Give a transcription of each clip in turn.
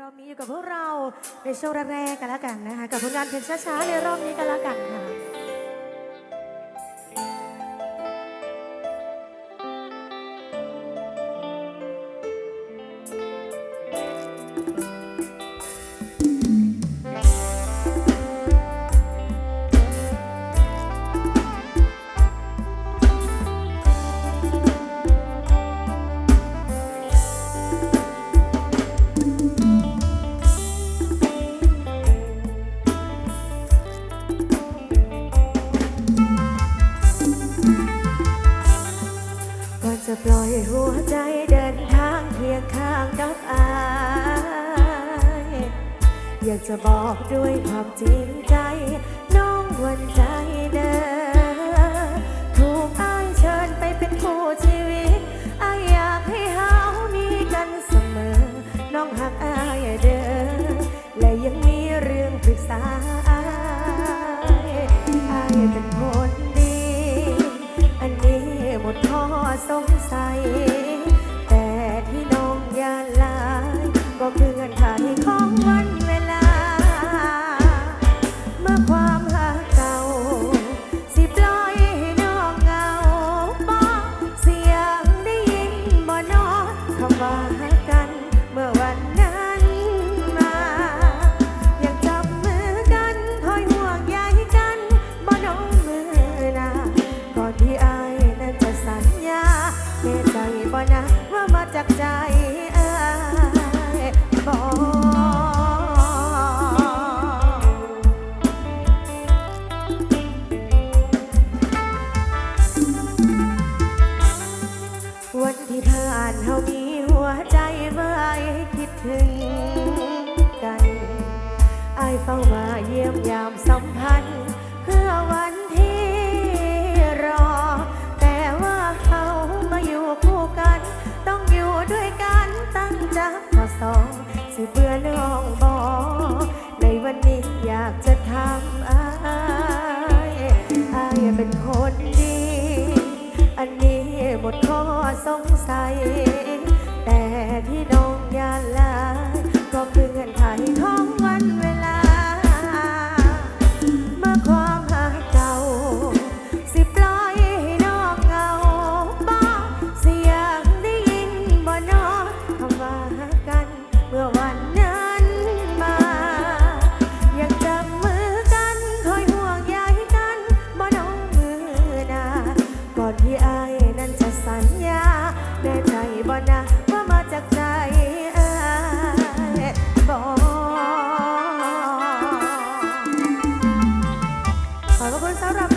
รอบนี้อยู่กับพวกเราในโชว์แรกกันแล้วกันนะคะ กับผลงานเพลงช้าๆในรอบนี้กันแล้วกันค่ะ จะปล่อยหัวใจเดินทางเพียงข้างกับอาย อยากจะบอกด้วยความจริงใจ น้องวันใจ งสาร วันที่ผ่านเฮามีหัวใจไว้คิดถึงกันอเฝ้ามาเยี่ยมยามสัมผัส आए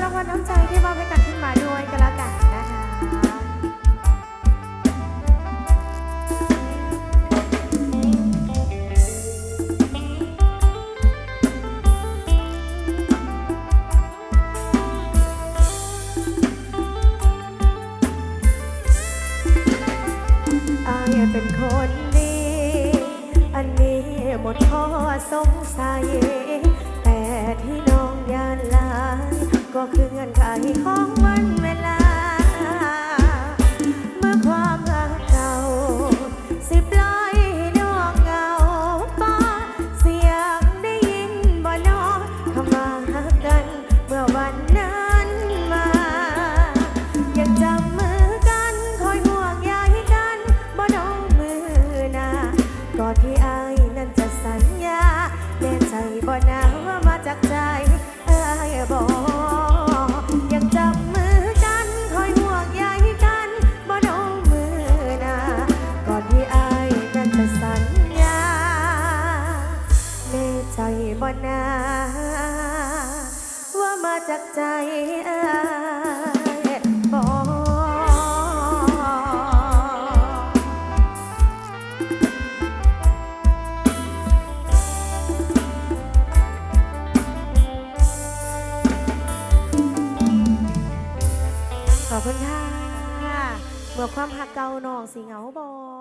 รางวัลน้ำใจที่มอบให้กันขึ้นมาด้วยก็แล้วกันนะคะอาเป็นคนดี อันนี้หมดข้อสงสัย บ่นาว่ามาจากใจอายบ่ขอบคุณค่ะ เมื่อความหักเก่านองสิเหงาบอก